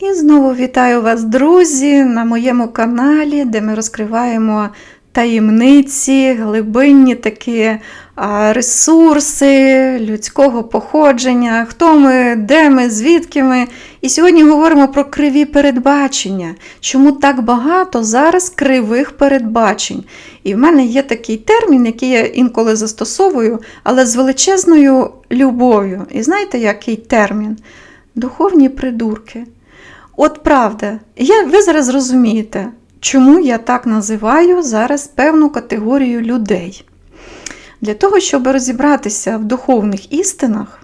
І знову вітаю вас, друзі, на моєму каналі, де ми розкриваємо таємниці, глибинні такі ресурси людського походження, хто ми, де ми, звідки ми. І сьогодні говоримо про криві передбачення. Чому так багато зараз кривих передбачень? І в мене є такий термін, який я інколи застосовую, але з величезною любов'ю. І знаєте, який термін? Духовні придурки. От правда, я, ви зараз розумієте, чому я так називаю зараз певну категорію людей. Для того, щоб розібратися в духовних істинах,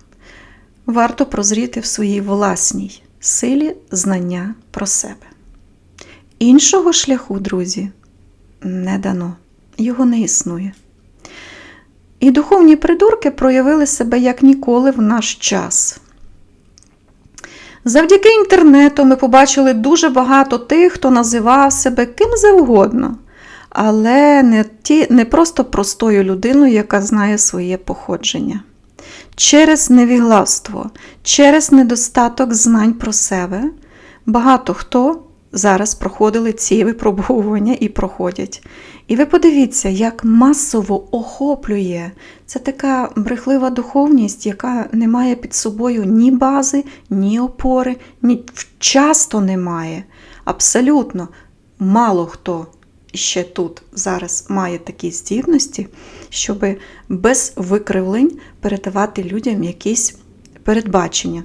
варто прозріти в своїй власній силі знання про себе. Іншого шляху, друзі, не дано, його не існує. І духовні придурки проявили себе як ніколи в наш час. Завдяки інтернету ми побачили дуже багато тих, хто називав себе ким завгодно, але не, ті, не просто простою людиною, яка знає своє походження. Через невігластво, через недостаток знань про себе, багато хто зараз проходили ці випробовування і проходять. І ви подивіться, як масово охоплює це така брехлива духовність, яка не має під собою ні бази, ні опори, ні часто немає. Абсолютно мало хто ще тут зараз має такі здібності, щоб без викривлень передавати людям якісь передбачення.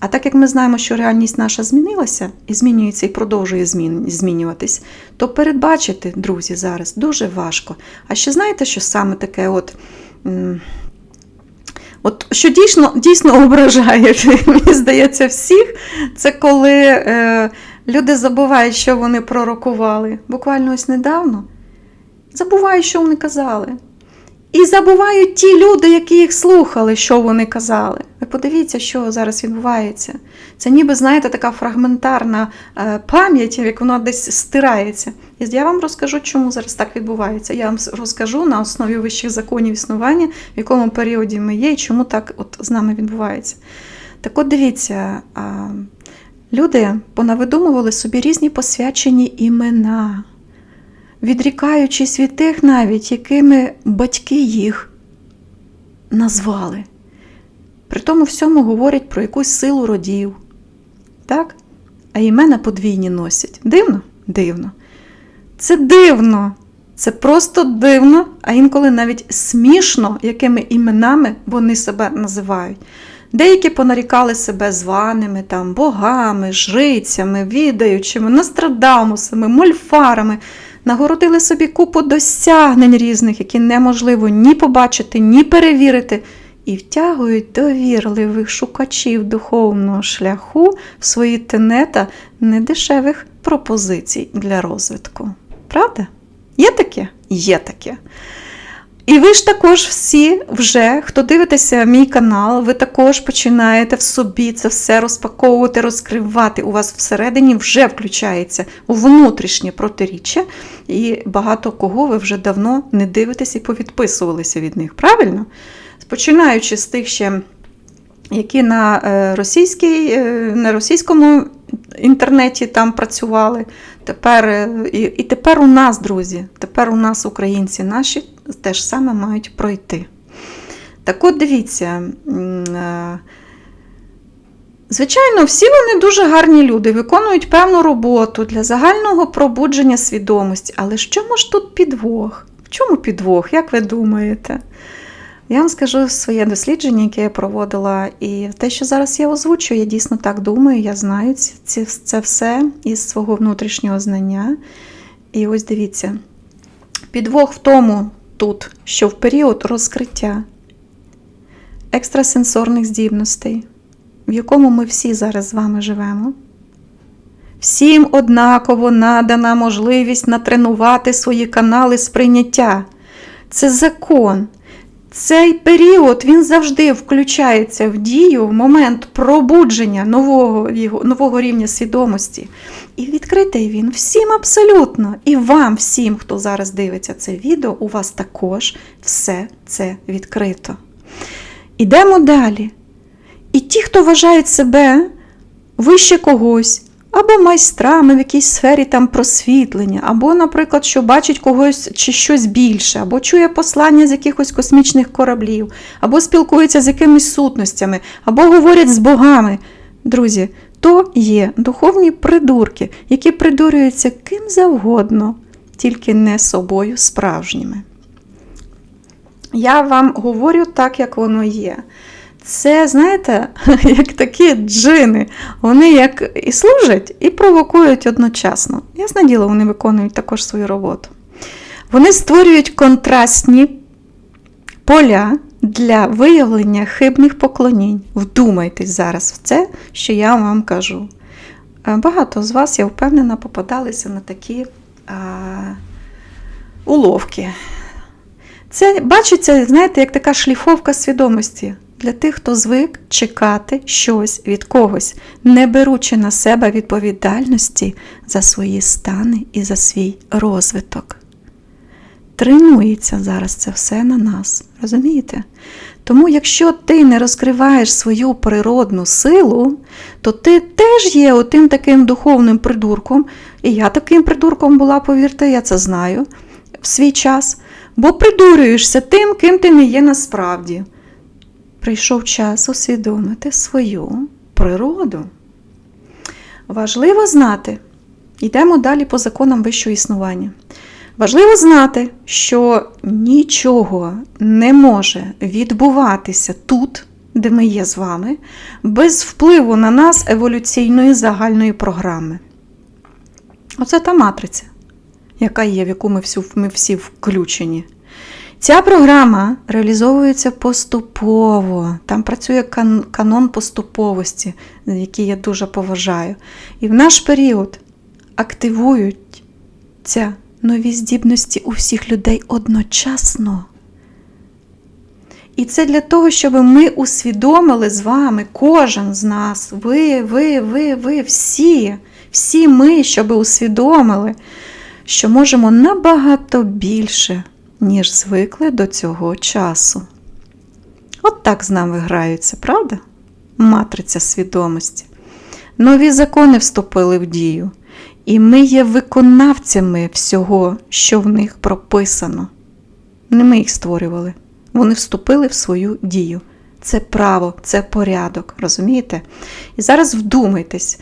А так як ми знаємо, що реальність наша змінилася і змінюється і продовжує змін, змінюватись, то передбачити, друзі, зараз дуже важко. А ще знаєте, що саме таке, от, от що дійсно дійсно ображає, мені здається, всіх, це коли е, люди забувають, що вони пророкували. Буквально ось недавно. Забувають, що вони казали. І забувають ті люди, які їх слухали, що вони казали. Ви подивіться, що зараз відбувається. Це ніби, знаєте, така фрагментарна е, пам'ять, як вона десь стирається. І я вам розкажу, чому зараз так відбувається. Я вам розкажу на основі вищих законів існування, в якому періоді ми є і чому так от з нами відбувається. Так от дивіться, люди понавидумували собі різні посвячені імена відрікаючись від тих навіть, якими батьки їх назвали. При тому всьому говорять про якусь силу родів. Так? А імена подвійні носять. Дивно? Дивно. Це дивно. Це просто дивно, а інколи навіть смішно, якими іменами вони себе називають. Деякі понарікали себе званими там, богами, жрицями, відаючими, Нострадамусами, мольфарами нагородили собі купу досягнень різних, які неможливо ні побачити, ні перевірити, і втягують довірливих шукачів духовного шляху в свої тенета недешевих пропозицій для розвитку. Правда? Є таке? Є таке. І ви ж також всі, вже, хто дивитеся мій канал, ви також починаєте в собі це все розпаковувати, розкривати. У вас всередині вже включається внутрішнє протиріччя, і багато кого ви вже давно не дивитесь і повідписувалися від них. Правильно? Починаючи з тих ще, які на е, російській, е, на російському інтернеті там працювали. Тепер, е, І і тепер у нас, друзі, тепер у нас українці наші те ж саме мають пройти. Так от дивіться, е, звичайно, всі вони дуже гарні люди, виконують певну роботу для загального пробудження свідомості. Але що може тут підвох? В чому підвох, як ви думаєте? Я вам скажу своє дослідження, яке я проводила, і те, що зараз я озвучу, я дійсно так думаю, я знаю це, це все із свого внутрішнього знання. І ось дивіться, підвох в тому тут, що в період розкриття екстрасенсорних здібностей, в якому ми всі зараз з вами живемо, всім однаково надана можливість натренувати свої канали сприйняття. Це закон. Цей період він завжди включається в дію в момент пробудження нового нового рівня свідомості. І відкритий він всім абсолютно. І вам, всім, хто зараз дивиться це відео, у вас також все це відкрито. Ідемо далі. І ті, хто вважають себе вище когось, або майстрами в якійсь сфері там просвітлення, або, наприклад, що бачить когось чи щось більше, або чує послання з якихось космічних кораблів, або спілкується з якимись сутностями, або говорять з богами. Друзі, то є духовні придурки, які придурюються ким завгодно, тільки не собою справжніми. Я вам говорю так, як воно є. Це, знаєте, як такі джини. Вони як і служать, і провокують одночасно. Ясне діло, вони виконують також свою роботу. Вони створюють контрастні поля для виявлення хибних поклонінь. Вдумайтесь зараз в це, що я вам кажу. Е, Багато з вас, я впевнена, попадалися на такі а, уловки. Це бачиться, знаєте, як така шліфовка свідомості для тих, хто звик чекати щось від когось, не беручи на себе відповідальності за свої стани і за свій розвиток. Тренується зараз це все на нас, розумієте? Тому, якщо ти не розкриваєш свою природну силу, то ти теж є отим таким духовним придурком. І я таким придурком була, повірте, я це знаю в свій час. Бо придурюєшся тим, ким ти не є насправді. Прийшов час усвідомити свою природу. Важливо знати, йдемо далі по законам вищого існування. Важливо знати, що нічого не може відбуватися тут, де ми є з вами, без впливу на нас еволюційної загальної програми. Оце та матриця, яка є, в яку ми всі включені. Ця програма реалізовується поступово. Там працює канон поступовості, який я дуже поважаю. І в наш період активуються нові здібності у всіх людей одночасно. І це для того, щоб ми усвідомили з вами, кожен з нас, ви, ви, ви, ви, всі, всі ми, щоб усвідомили, що можемо набагато більше, ніж звикли до цього часу. От так з нами граються, правда? Матриця свідомості. Нові закони вступили в дію, і ми є виконавцями всього, що в них прописано. Не ми їх створювали. Вони вступили в свою дію. Це право, це порядок, розумієте? І зараз вдумайтесь,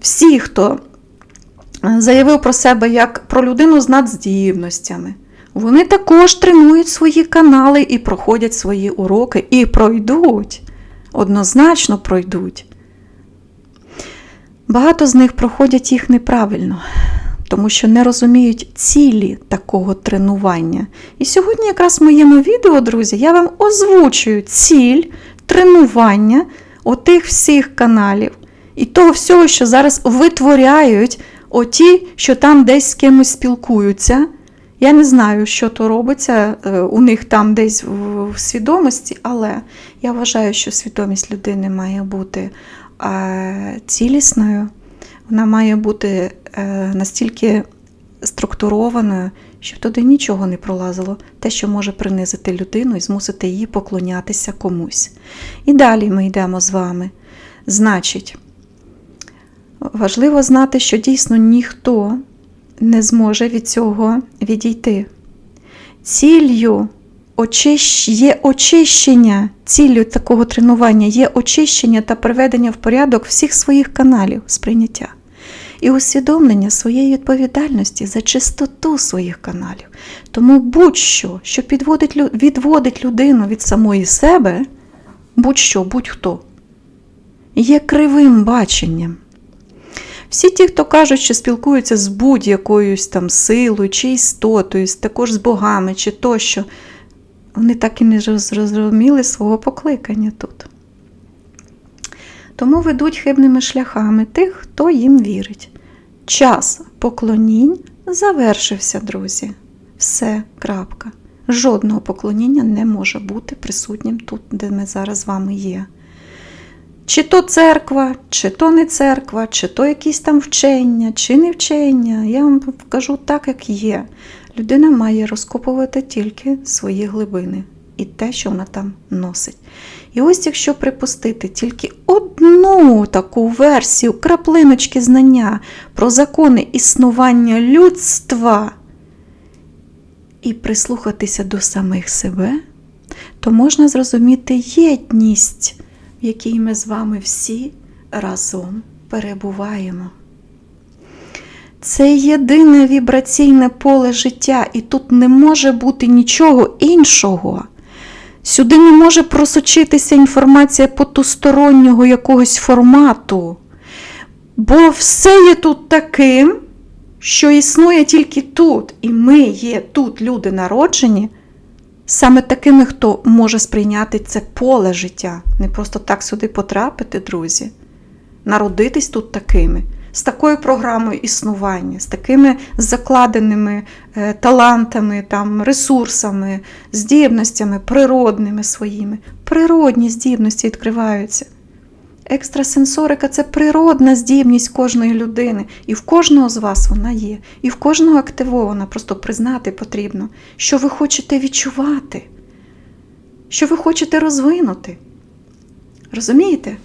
всі, хто е, заявив про себе як про людину з надздібностями, вони також тренують свої канали і проходять свої уроки, і пройдуть, однозначно пройдуть. Багато з них проходять їх неправильно, тому що не розуміють цілі такого тренування. І сьогодні, якраз в моєму відео, друзі, я вам озвучую ціль тренування отих всіх каналів і того всього, що зараз витворяють оті, що там десь з кимось спілкуються. Я не знаю, що то робиться е, у них там десь в свідомості, але я вважаю, що свідомість людини має бути е, цілісною, вона має бути е, настільки структурованою, щоб туди нічого не пролазило, те, що може принизити людину і змусити її поклонятися комусь. І далі ми йдемо з вами. Значить, важливо знати, що дійсно ніхто не зможе від цього відійти. Ціллю є очищення, ціллю такого тренування є очищення та приведення в порядок всіх своїх каналів сприйняття і усвідомлення своєї відповідальності за чистоту своїх каналів. Тому будь-що, що підводить, відводить людину від самої себе, будь-що, будь-хто, є кривим баченням. Всі ті, хто кажуть, що спілкуються з будь-якоюсь там силою чи істотою, також з богами чи тощо, вони так і не зрозуміли свого покликання тут. Тому ведуть хибними шляхами тих, хто їм вірить. Час поклонінь завершився, друзі. Все, крапка. Жодного поклоніння не може бути присутнім тут, де ми зараз з вами є. Чи то церква, чи то не церква, чи то якісь там вчення, чи не вчення. Я вам кажу так, як є. Людина має розкопувати тільки свої глибини і те, що вона там носить. І ось якщо припустити тільки одну таку версію краплиночки знання про закони існування людства і прислухатися до самих себе, то можна зрозуміти єдність, в якій ми з вами всі разом перебуваємо. Це єдине вібраційне поле життя, і тут не може бути нічого іншого. Сюди не може просочитися інформація потустороннього якогось формату. Бо все є тут таким, що існує тільки тут. І ми є тут, люди народжені, саме такими, хто може сприйняти це поле життя. Не просто так сюди потрапити, друзі. Народитись тут такими, з такою програмою існування, з такими закладеними е, талантами, там, ресурсами, здібностями, природними своїми. Природні здібності відкриваються. Екстрасенсорика це природна здібність кожної людини. І в кожного з вас вона є. І в кожного активована. Просто признати потрібно, що ви хочете відчувати, що ви хочете розвинути. Розумієте?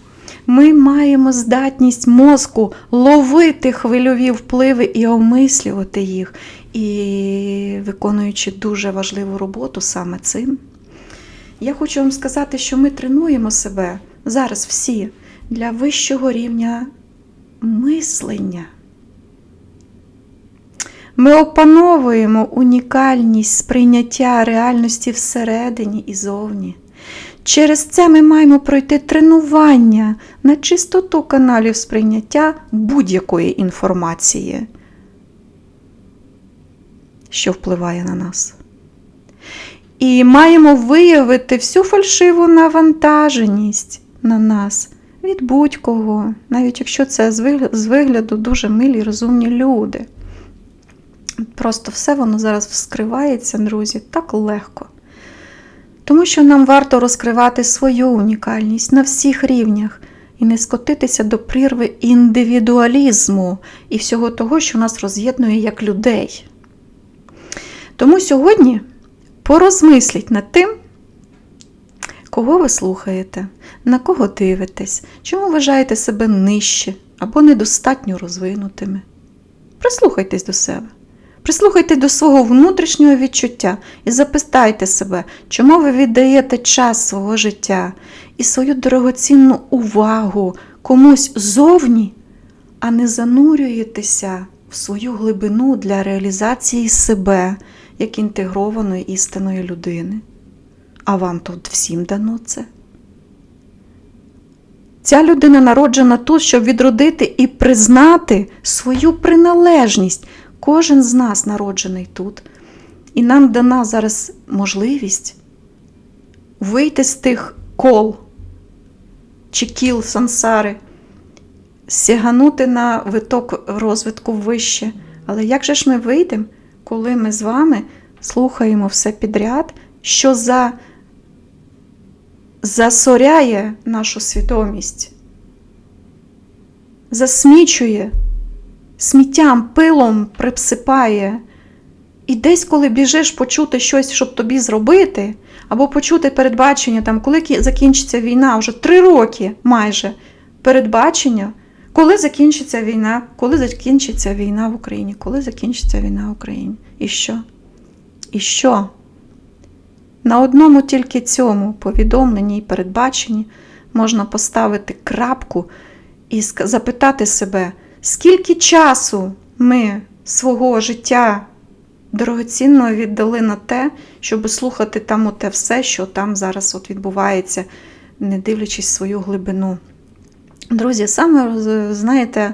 Ми маємо здатність мозку ловити хвильові впливи і омислювати їх, і виконуючи дуже важливу роботу саме цим. Я хочу вам сказати, що ми тренуємо себе зараз всі для вищого рівня мислення. Ми опановуємо унікальність сприйняття реальності всередині і зовні. Через це ми маємо пройти тренування на чистоту каналів сприйняття будь-якої інформації, що впливає на нас. І маємо виявити всю фальшиву навантаженість на нас від будь-кого, навіть якщо це з вигляду дуже милі, розумні люди. Просто все воно зараз вскривається, друзі, так легко. Тому що нам варто розкривати свою унікальність на всіх рівнях і не скотитися до прірви індивідуалізму і всього того, що нас роз'єднує як людей. Тому сьогодні порозмисліть над тим, кого ви слухаєте, на кого дивитесь, чому вважаєте себе нижче або недостатньо розвинутими. Прислухайтесь до себе. Прислухайте до свого внутрішнього відчуття і запитайте себе, чому ви віддаєте час свого життя і свою дорогоцінну увагу комусь зовні, а не занурюєтеся в свою глибину для реалізації себе як інтегрованої істинної людини. А вам тут всім дано це. Ця людина народжена тут, щоб відродити і признати свою приналежність. Кожен з нас народжений тут. І нам дана зараз можливість вийти з тих кол чи кіл сансари, сяганути на виток розвитку вище. Але як же ж ми вийдемо, коли ми з вами слухаємо все підряд, що за, засоряє нашу свідомість, засмічує сміттям, пилом припсипає. І десь, коли біжиш почути щось, щоб тобі зробити, або почути передбачення, там, коли закінчиться війна, вже три роки майже передбачення, коли закінчиться війна, коли закінчиться війна в Україні, коли закінчиться війна в Україні. І що? І що? На одному тільки цьому повідомленні і передбаченні можна поставити крапку і запитати себе. Скільки часу ми свого життя дорогоцінного віддали на те, щоб слухати там оте все, що там зараз от відбувається, не дивлячись свою глибину. Друзі, саме знаєте,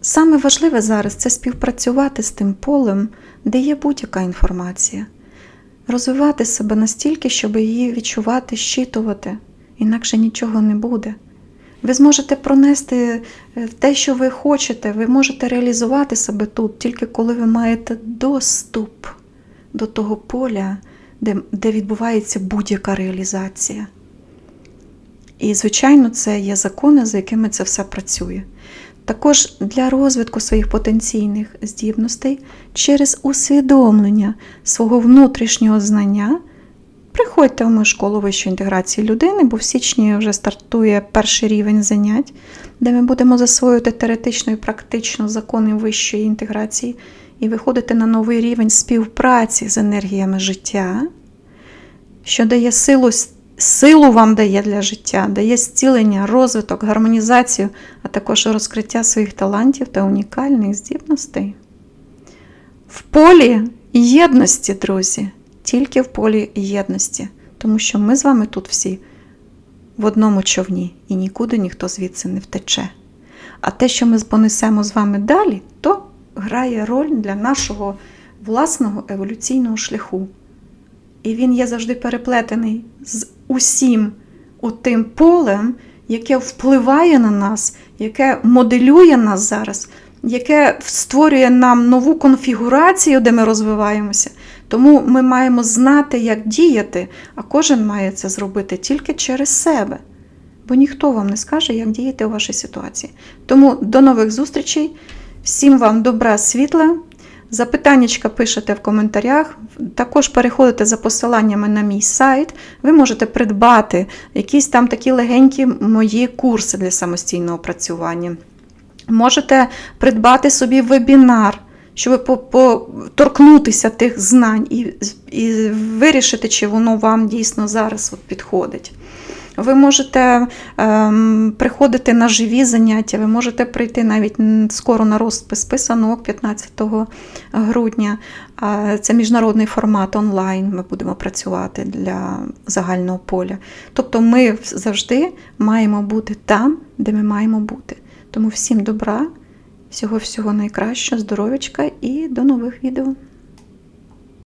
саме важливе зараз це співпрацювати з тим полем, де є будь-яка інформація, розвивати себе настільки, щоб її відчувати, щитувати, інакше нічого не буде. Ви зможете пронести е, те, що ви хочете, ви можете реалізувати себе тут, тільки коли ви маєте доступ до того поля, де, де відбувається будь-яка реалізація. І, звичайно, це є закони, за якими це все працює. Також для розвитку своїх потенційних здібностей через усвідомлення свого внутрішнього знання. Приходьте в мою школу вищої інтеграції людини, бо в січні вже стартує перший рівень занять, де ми будемо засвоювати теоретично і практично закони вищої інтеграції і виходити на новий рівень співпраці з енергіями життя, що дає силу, силу вам дає для життя, дає зцілення, розвиток, гармонізацію, а також розкриття своїх талантів та унікальних здібностей. В полі єдності, друзі, тільки в полі єдності, тому що ми з вами тут всі в одному човні і нікуди ніхто звідси не втече. А те, що ми понесемо з вами далі, то грає роль для нашого власного еволюційного шляху. І він є завжди переплетений з усім отим полем, яке впливає на нас, яке моделює нас зараз, яке створює нам нову конфігурацію, де ми розвиваємося. Тому ми маємо знати, як діяти, а кожен має це зробити тільки через себе. Бо ніхто вам не скаже, як діяти у вашій ситуації. Тому до нових зустрічей. Всім вам добра, світла. Запитаннячка пишете в коментарях. Також переходите за посиланнями на мій сайт. Ви можете придбати якісь там такі легенькі мої курси для самостійного працювання. Можете придбати собі вебінар, щоб торкнутися тих знань і, і вирішити, чи воно вам дійсно зараз от підходить. Ви можете ем, приходити на живі заняття, ви можете прийти навіть скоро на розпис писанок 15 грудня. Це міжнародний формат онлайн. Ми будемо працювати для загального поля. Тобто ми завжди маємо бути там, де ми маємо бути. Тому всім добра, всього всього найкращого, здоров'ячка і до нових відео.